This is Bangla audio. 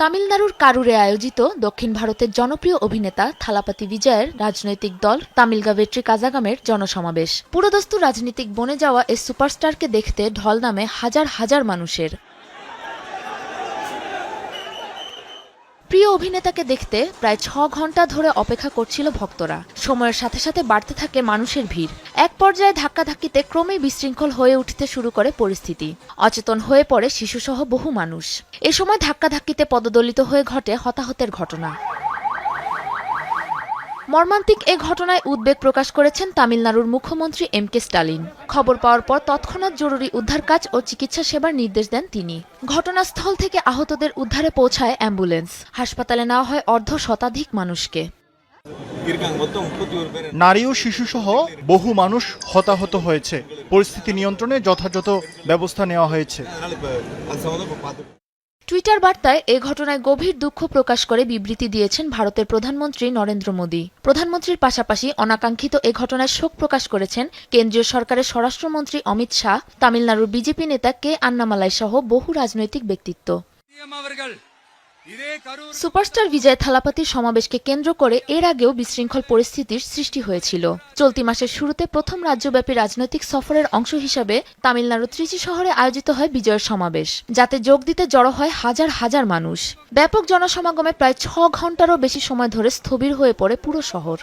তামিলনাড়ুর কারুরে আয়োজিত দক্ষিণ ভারতের জনপ্রিয় অভিনেতা থালাপাতি বিজয়ের রাজনৈতিক দল তামিলগা ভেট্রি কাজাগামের জনসমাবেশ। পুরোদস্তু রাজনীতিক বনে যাওয়া এই সুপারস্টারকে দেখতে ঢল নামে হাজার হাজার মানুষের। প্রিয় অভিনেতাকে দেখতে প্রায় ছ ঘণ্টা ধরে অপেক্ষা করছিল ভক্তরা। সময়ের সাথে সাথে বাড়তে থাকে মানুষের ভিড়। এক পর্যায়ে ধাক্কাধাক্কিতে ক্রমেই বিশৃঙ্খল হয়ে উঠতে শুরু করে পরিস্থিতি। অচেতন হয়ে পড়ে শিশুসহ বহু মানুষ। এ সময় ধাক্কাধাক্কিতে পদদলিত হয়ে ঘটে হতাহতের ঘটনা। মর্মান্তিক এ ঘটনায় উদ্বেগ প্রকাশ করেছেন তামিলনাড়ুর মুখ্যমন্ত্রী এম কে স্টালিন। খবর পাওয়ার পর তৎক্ষণাৎ জরুরি উদ্ধার কাজ ও চিকিৎসা সেবার নির্দেশ দেন তিনি। ঘটনাস্থল থেকে আহতদের উদ্ধারে পৌঁছায় অ্যাম্বুলেন্স। হাসপাতালে নেওয়া হয় অর্ধ শতাধিক মানুষকে। নারী ও শিশুসহ বহু মানুষ হতাহত হয়েছে। পরিস্থিতি নিয়ন্ত্রণে যথাযথ ব্যবস্থা নেওয়া হয়েছে। টুইটার বার্তায় এ ঘটনায় গভীর দুঃখ প্রকাশ করে বিবৃতি দিয়েছেন ভারতের প্রধানমন্ত্রী নরেন্দ্র মোদী। প্রধানমন্ত্রীর পাশাপাশি অনাকাঙ্ক্ষিত এ ঘটনায় শোক প্রকাশ করেছেন কেন্দ্রীয় সরকারের স্বরাষ্ট্রমন্ত্রী অমিত শাহ, তামিলনাড়ুর বিজেপি নেতা কে আন্নামালাই সহ বহু রাজনৈতিক ব্যক্তিত্ব। সুপারস্টার বিজয় থালাপাতির সমাবেশকে কেন্দ্র করে এর আগেও বিশৃঙ্খল পরিস্থিতির সৃষ্টি হয়েছিল। চলতি মাসের শুরুতে প্রথম রাজ্যব্যাপী রাজনৈতিক সফরের অংশ হিসাবে তামিলনাড়ু ত্রিচি শহরে আয়োজিত হয় বিজয়ের সমাবেশ, যাতে যোগ দিতে জড়ো হয় হাজার হাজার মানুষ। ব্যাপক জনসমাগমে প্রায় ছ ঘন্টারও বেশি সময় ধরে স্থবির হয়ে পড়ে পুরো শহর।